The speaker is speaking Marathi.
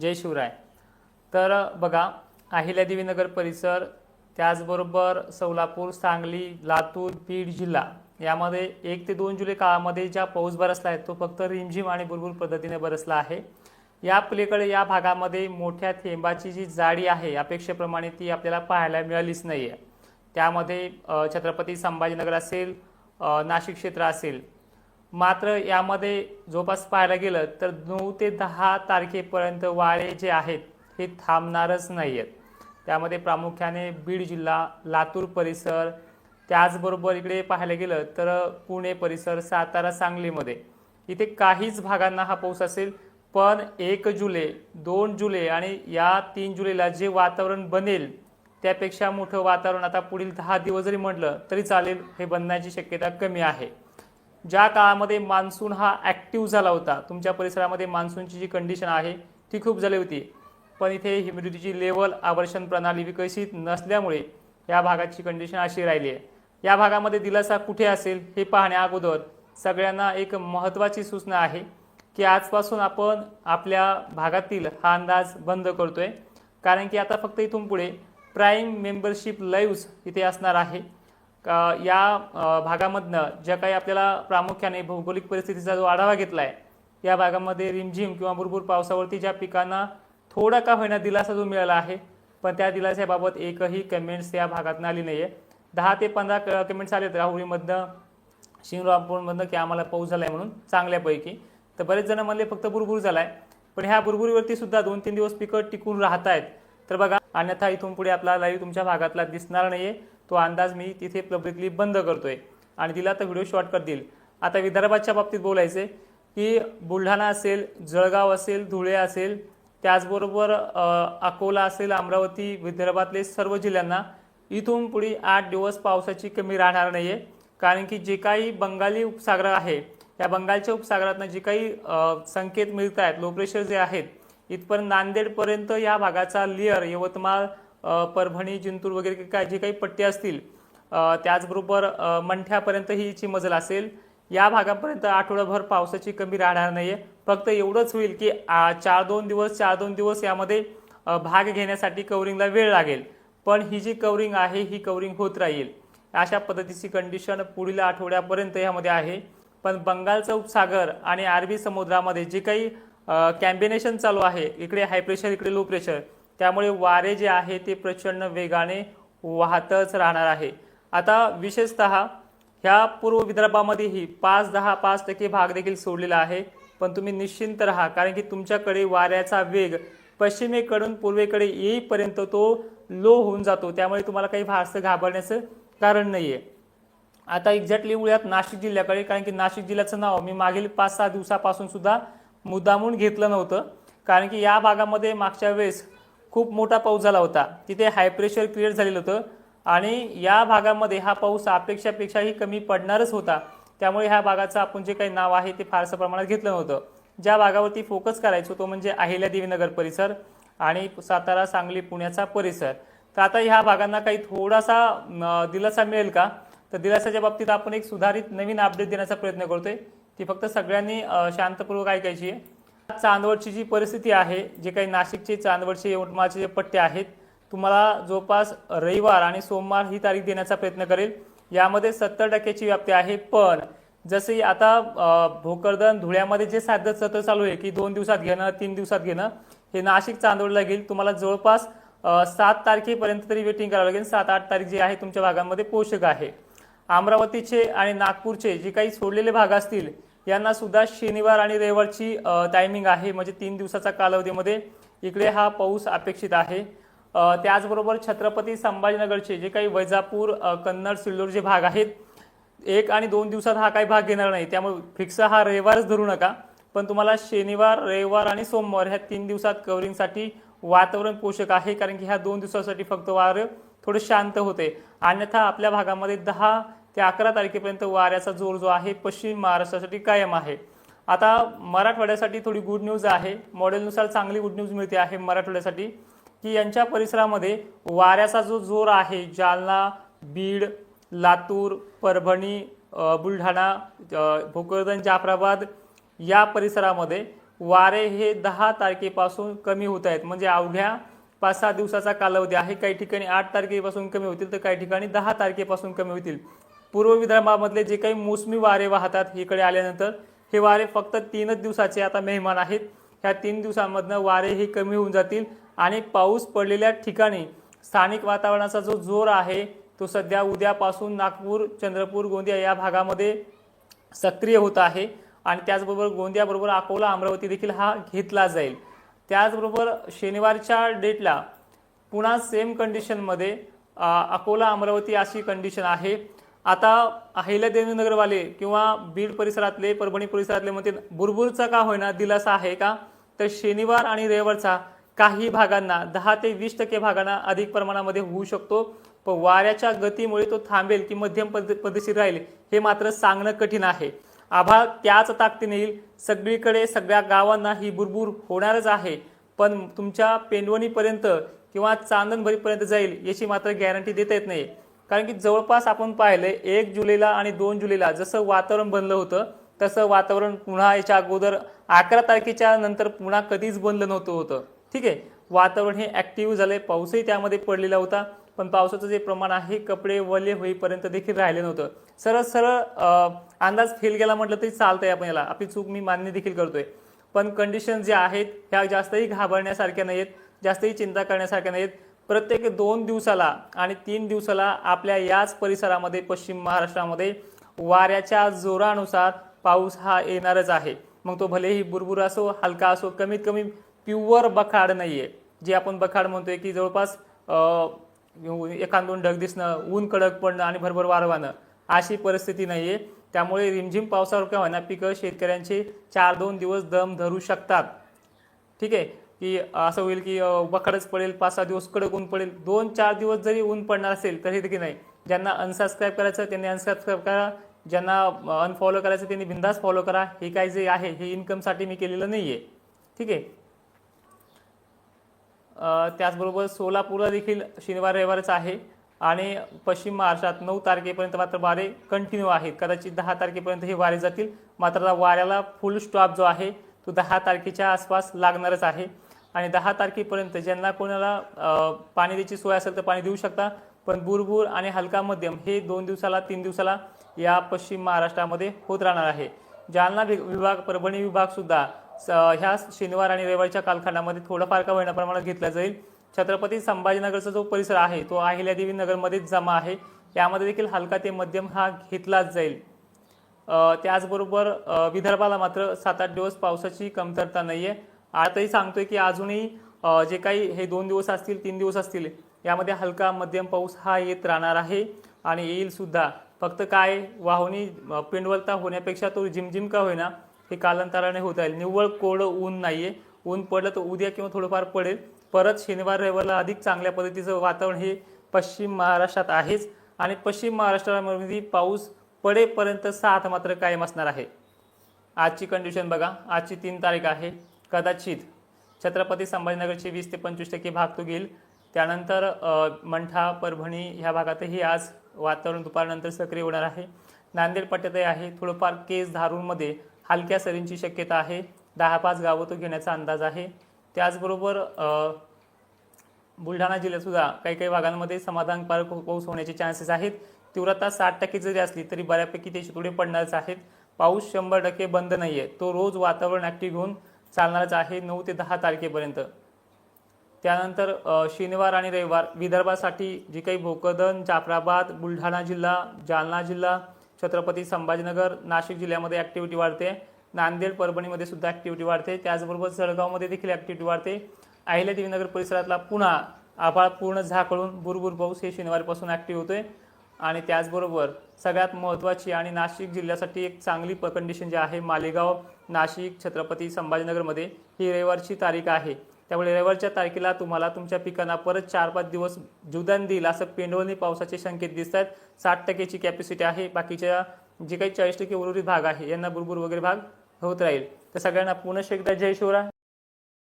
जय शिवराय. तर बघा अहिल्यादेवी नगर परिसर त्याचबरोबर सोलापूर सांगली लातूर बीड जिल्हा यामध्ये एक ते दोन जुलै काळामध्ये ज्या पाऊस बरसला आहे तो फक्त रिमझिम आणि बुलबुल पद्धतीने बरसला आहे. या पलीकडे या भागामध्ये मोठ्या थेंबाची जी जाडी आहे अपेक्षेप्रमाणे ती आपल्याला पाहायला मिळालीच नाही आहे त्यामध्ये छत्रपती संभाजीनगर असेल नाशिक क्षेत्र असेल मात्र यामध्ये जवळपास पाहायला गेलं तर नऊ ते दहा तारखेपर्यंत वारे जे आहेत हे थांबणारच नाही आहेत त्यामध्ये प्रामुख्याने बीड जिल्हा लातूर परिसर त्याचबरोबर इकडे पाहायला गेलं तर पुणे परिसर सातारा सांगलीमध्ये. इथे काहीच भागांना हा पाऊस असेल पण एक जुलै दोन जुलै आणि या तीन जुलैला जे वातावरण बनेल त्यापेक्षा मोठं वातावरण आता पुढील दहा दिवस जरी म्हटलं तरी चालेल हे बनण्याची शक्यता कमी आहे. ज्या काळामध्ये मान्सून हा ॲक्टिव्ह झाला होता तुमच्या परिसरामध्ये मान्सूनची जी कंडिशन आहे ती खूप झाली होती. पण इथे ह्युमिडिटीची लेवल आवर्षण प्रणाली विकसित नसल्यामुळे या भागाची कंडिशन अशी राहिली आहे. या भागामध्ये दिलासा कुठे असेल हे पाहण्या अगोदर सगळ्यांना एक महत्त्वाची सूचना आहे की आजपासून आपण आपल्या भागातील हा अंदाज बंद करतोय. कारण की आता फक्त इथून पुढे प्राईम मेंबरशिप लाईव्स इथे असणार आहे. या भागामधनं ज्या काही आपल्याला प्रामुख्याने भौगोलिक परिस्थितीचा जो आढावा घेतला आहे या भागामध्ये रिमझिम किंवा भरपूर पावसावरती ज्या पिकांना थोडा का होईना दिलासा जो मिळाला आहे पण त्या दिलासाबाबत एकही कमेंट्स या भागातून आली नाही आहे दहा ते पंधरा कमेंट्स आले राहुरीमधनं शिंगरापूरमधनं की आम्हाला पाऊस झाला आहे म्हणून चांगल्यापैकी. तर बरेच जण म्हणले फक्त बुरबुर झाला आहे पण ह्या बुरबुरीवरती सुद्धा दोन तीन दिवस पिकं टिकून राहत आहेत तर बघा अन्यथा इथून पुढे आपला लाईव्ह तुमच्या भागातला दिसणार नाही आहे तो अंदाज मी तिथे पब्लिकली बंद करतोय. आणि दिला तर व्हिडिओ शॉर्टकट देईल. आता विदर्भाच्या बाबतीत बोलायचे की बुलढाणा असेल जळगाव असेल धुळे असेल त्याचबरोबर अकोला असेल अमरावती विदर्भातले सर्व जिल्ह्यांना इथून पुढे आठ दिवस पावसाची कमी राहणार नाही आहे कारण की जे काही बंगाली उपसागर आहे त्या बंगालच्या उपसागरातनं जे काही संकेत मिळत आहेत लो प्रेशर जे आहेत इथपर्यंत नांदेडपर्यंत या भागाचा लिअर यवतमाळ परभणी जिंतूर वगैरे काय जे काही पट्टी असतील त्याचबरोबर मंठ्यापर्यंत ही हिची मजल असेल. या भागापर्यंत आठवडाभर पावसाची कमी राहणार नाही आहे फक्त एवढंच होईल की चार दोन दिवस चार दोन दिवस यामध्ये भाग घेण्यासाठी कवरिंगला वेळ लागेल. पण ही जी कवरिंग आहे ही कवरिंग होत राहील. अशा पद्धतीची कंडिशन पुढील आठवड्यापर्यंत यामध्ये आहे. पण बंगालचा उपसागर आणि अरबी समुद्रामध्ये जे काही कॅम्बिनेशन चालू आहे. इकडे हाय प्रेशर इकडे लो प्रेशर त्यामुळे वारे जे आहे ते प्रचंड वेगाने वाहतच राहणार आहे. आता विशेषतः ह्या पूर्व विदर्भामध्येही पाच दहा पाच टक्के भाग देखील सोडलेला आहे. पण तुम्ही निश्चिंत राहा कारण की तुमच्याकडे वाऱ्याचा वेग पश्चिमेकडून पूर्वेकडे येईपर्यंत तो लो होऊन जातो. त्यामुळे तुम्हाला काही फारसं घाबरण्याचं कारण नाही आहे आता एक्झॅक्टली उळ्यात नाशिक जिल्ह्याकडे कारण की नाशिक जिल्ह्याचं नाव मी मागील पाच सहा दिवसापासून सुद्धा मुद्दामून घेतलं नव्हतं. कारण की या भागामध्ये मागच्या वेळेस खूप मोठा पाऊस झाला होता. तिथे हाय प्रेशर क्रिएट झालेलं होतं. आणि या भागामध्ये हा पाऊस अपेक्षापेक्षाही कमी पडणारच होता. त्यामुळे ह्या भागाचं आपण जे काही नाव आहे ते फारसं प्रमाणात घेतलं नव्हतं. ज्या भागावरती फोकस करायचो तो म्हणजे अहिल्यादेवी नगर परिसर आणि सातारा सांगली पुण्याचा परिसर. तर आता ह्या भागांना काही थोडासा दिलासा मिळेल का? तर दिलासाच्या बाबतीत आपण एक सुधारित नवीन अपडेट देण्याचा प्रयत्न करतोय. ती फक्त सगळ्यांनी शांतपूर्वक ऐकायची आहे. चांदवडची जी परिस्थिती आहे जे काही नाशिकचे चांदवडचे यवतमाळचे जे पट्टे आहेत तुम्हाला जवळपास रविवार आणि सोमवार ही तारीख देण्याचा प्रयत्न करेल. यामध्ये सत्तर टक्क्याची व्याप्ती आहे पण जसे आता भोकरदन धुळ्यामध्ये जे साध्य सत्र चालू आहे की दोन दिवसात घेणं तीन दिवसात घेणं हे नाशिक चांदवडला घेईल. तुम्हाला जवळपास सात तारखेपर्यंत तरी वेटिंग करावं लागेल. सात आठ तारीख जी आहे तुमच्या भागांमध्ये पोषक आहे. अमरावतीचे आणि नागपूरचे जे काही सोडलेले भाग असतील यांना सुद्धा शनिवार आणि रविवारची टायमिंग आहे. म्हणजे तीन दिवसाचा कालावधीमध्ये इकडे हा पाऊस अपेक्षित आहे. त्याचबरोबर छत्रपती संभाजीनगरचे जे काही वैजापूर कन्नड सिल्लोर जे भाग आहेत एक आणि दोन दिवसात हा काही भाग घेणार नाही. त्यामुळे फिक्स हा रविवारच धरू नका. पण तुम्हाला शनिवार रविवार आणि सोमवार ह्या तीन दिवसात कवरिंगसाठी वातावरण पोषक आहे. कारण की ह्या दोन दिवसासाठी फक्त वारं थोडं शांत होते. अन्यथा आपल्या भागामध्ये दहा ते अकरा तारखेपर्यंत वाऱ्याचा जोर जो आहे पश्चिम महाराष्ट्रासाठी कायम आहे. आता मराठवाड्यासाठी थोडी गुड न्यूज आहे. मॉडेलनुसार चांगली गुड न्यूज मिळते आहे मराठवाड्यासाठी की यांच्या परिसरामध्ये वाऱ्याचा जो जोर आहे जालना बीड लातूर परभणी बुलढाणा भोकरदन जाफराबाद या परिसरामध्ये वारे हे दहा तारखेपासून कमी होत आहेत. म्हणजे अवघ्या पाच सहा दिवसाचा कालावधी आहे. काही ठिकाणी आठ तारखेपासून कमी होतील तर काही ठिकाणी दहा तारखेपासून कमी होतील. पूर्व विदर्भामधले जे काही मोसमी वारे वाहतात इकडे आल्यानंतर हे वारे फक्त तीनच दिवसाचे आता मेहमान आहेत. ह्या तीन दिवसांमधनं वारे हे कमी होऊन जातील आणि पाऊस पडलेल्या ठिकाणी स्थानिक वातावरणाचा जो जोर आहे तो सध्या उद्यापासून नागपूर चंद्रपूर गोंदिया या भागामध्ये सक्रिय होत आहे आणि त्याचबरोबर गोंदियाबरोबर अकोला अमरावती देखील हा घेतला जाईल. त्याचबरोबर शनिवारच्या डेटला पुन्हा सेम कंडिशनमध्ये अकोला अमरावती अशी कंडिशन आहे. आता अहिल्यादेवीनगरवाले किंवा बीड परिसरातले परभणी परिसरातले म्हणते बुरबुरचा का होईना दिलासा आहे का? तर शनिवार आणि रविवारचा काही भागांना दहा ते वीस टक्के भागांना अधिक प्रमाणामध्ये होऊ शकतो. पण वाऱ्याच्या गतीमुळे तो थांबेल की मध्यम पद पद्धतशीर राहील हे मात्र सांगणं कठीण आहे. आभाळ त्याच ताकदीने येईल. सगळीकडे सगळ्या गावांना ही बुरबुर होणारच आहे. पण तुमच्या पेंडवणीपर्यंत किंवा चांदणभरीपर्यंत जाईल याची मात्र गॅरंटी देता येत नाही. कारण की जवळपास आपण पाहिलंय एक जुलैला आणि दोन जुलैला जसं वातावरण बनलं होतं तसं वातावरण पुन्हा याच्या अगोदर अकरा तारखेच्या नंतर पुन्हा कधीच बनलं नव्हतं होतं. ठीक आहे? वातावरण हे ॲक्टिव्ह झाले पाऊसही त्यामध्ये पडलेला होता पण पावसाचं जे प्रमाण आहे कपडे वले होईपर्यंत देखील राहिले नव्हतं. सरळ सरळ अंदाज फेल गेला म्हटलं तरी चालतंय आपण याला. आपली चूक मी मान्य देखील करतोय. पण कंडिशन जे आहेत ह्या जास्तही घाबरण्यासारख्या नाहीत जास्तही चिंता करण्यासारख्या नाहीत प्रत्येक दोन दिवसाला आणि तीन दिवसाला आपल्या याच परिसरामध्ये पश्चिम महाराष्ट्रामध्ये वाऱ्याच्या जोरानुसार पाऊस हा येणारच आहे. मग तो भलेही बुरबुर असो हलका असो कमीत कमी प्युअर बखाड नाही आहे जे आपण बखाड म्हणतोय की जवळपास अं, एखाद दोन ढग दिसणं ऊन कडक पडणं आणि भरभर वारवानं अशी परिस्थिती नाही आहे त्यामुळे रिमझिम पावसावर का होईना पिकं शेतकऱ्यांचे चार दोन दिवस दम धरू शकतात. ठीक आहे? की असं होईल की वखडच पडेल पाच सहा दिवस कडक ऊन पडेल दोन चार दिवस जरी ऊन पडणार असेल तरी देखील नाही. ज्यांना अनसबस्क्राईब करायचं त्यांनी अनसबस्क्राईब करा. ज्यांना अनफॉलो करायचं त्यांनी बिंदास फॉलो करा. हे काय जे आहे हे इन्कमसाठी मी केलेलं नाही आहे ठीक आहे? त्याचबरोबर सोलापूरला देखील शनिवार रविवारच आहे. आणि पश्चिम महाराष्ट्रात नऊ तारखेपर्यंत मात्र वारे कंटिन्यू आहेत. कदाचित दहा तारखेपर्यंत हे वारे जातील. मात्र वाऱ्याला फुल स्टॉप जो आहे तो दहा तारखेच्या आसपास लागणारच आहे. आणि दहा तारखेपर्यंत ज्यांना कोणाला पाणी द्यायची सोय असेल तर पाणी देऊ शकता. पण बुरबुर आणि हलका मध्यम हे दोन दिवसाला तीन दिवसाला या पश्चिम महाराष्ट्रामध्ये होत राहणार आहे. जालना वि- विभाग परभणी विभागसुद्धा स- ह्या शनिवार आणि रविवारच्या कालखंडामध्ये थोडंफार का होईना प्रमाणात घेतला जाईल. छत्रपती संभाजीनगरचा जो परिसर आहे तो अहिल्यादेवी नगरमध्येच जमा आहे. यामध्ये देखील हलका ते मध्यम हा घेतलाच जाईल. त्याचबरोबर विदर्भाला मात्र सात आठ दिवस पावसाची कमतरता नाही आहे आताही सांगतोय की अजूनही जे काही हे दोन दिवस असतील तीन दिवस असतील यामध्ये हलका मध्यम पाऊस हा येत राहणार आहे आणि येईल सुद्धा. फक्त काय वाहुनी पिंडवलता होण्यापेक्षा तो झिमझिम का होईना हे कालांतराने होत राहील निव्वळ कोरडं ऊन नाही आहे ऊन पडलं तर उद्या किंवा थोडंफार पडेल. परत शनिवार रविवारला अधिक चांगल्या पद्धतीचं वातावरण हे पश्चिम महाराष्ट्रात आहेच. आणि पश्चिम महाराष्ट्रामध्ये पाऊस पडेपर्यंत साथ मात्र कायम असणार आहे. आजची कंडिशन बघा. आजची तीन तारीख आहे. कदाचित छत्रपती संभाजीनगरचे वीस ते पंचवीस टक्के भाग तो घेईल. त्यानंतर मंठा परभणी ह्या भागातही आज वातावरण दुपारनंतर सक्रिय होणार आहे. नांदेड पट्ट्यातही आहे. थोडंफार केस धारूरमध्ये हलक्या सरींची शक्यता आहे. दहा पाच गावं तो घेण्याचा अंदाज आहे. त्याचबरोबर बुलढाणा जिल्ह्यातसुद्धा काही काही भागांमध्ये समाधानकारक पाऊस होण्याचे चान्सेस आहेत. तीव्रता साठ टक्के जरी असली तरी बऱ्यापैकी ते थोडे पडणारच आहेत. पाऊस शंभर टक्के बंद नाही आहे तो रोज वातावरण ॲक्टिव्ह घेऊन चालणारच आहे नऊ ते दहा तारखेपर्यंत. त्यानंतर शनिवार आणि रविवार विदर्भासाठी जी काही भोकदन जाफराबाद बुलढाणा जिल्हा जालना जिल्हा छत्रपती संभाजीनगर नाशिक जिल्ह्यामध्ये ॲक्टिव्हिटी वाढते. नांदेड परभणीमध्ये सुद्धा ॲक्टिव्हिटी वाढते. त्याचबरोबर जळगावमध्ये देखील ॲक्टिव्हिटी वाढते. अहिल्यादेवीनगर परिसरातला पुन्हा आभाळ पूर्ण झाकळून बुरबुर पाऊस हे शनिवारपासून ॲक्टिव्ह होतोय. आणि त्याचबरोबर सगळ्यात महत्त्वाची आणि नाशिक जिल्ह्यासाठी एक चांगली कंडिशन जी आहे मालेगाव नाशिक छत्रपती संभाजीनगरमध्ये ही रविवारची तारीख आहे. त्यामुळे रविवारच्या तारखेला तुम्हाला तुमच्या पिकांना परत चार पाच दिवस जुदान देईल असं पेंडवणी पावसाचे संकेत दिसत आहेत साठ टक्केची कॅपॅसिटी आहे. बाकीच्या जे काही चाळीस टक्के उर्वरित भाग आहे यांना बुरबुर वगैरे भाग होत राहील. तर सगळ्यांना पुन्हा एकदा जय शिवराय.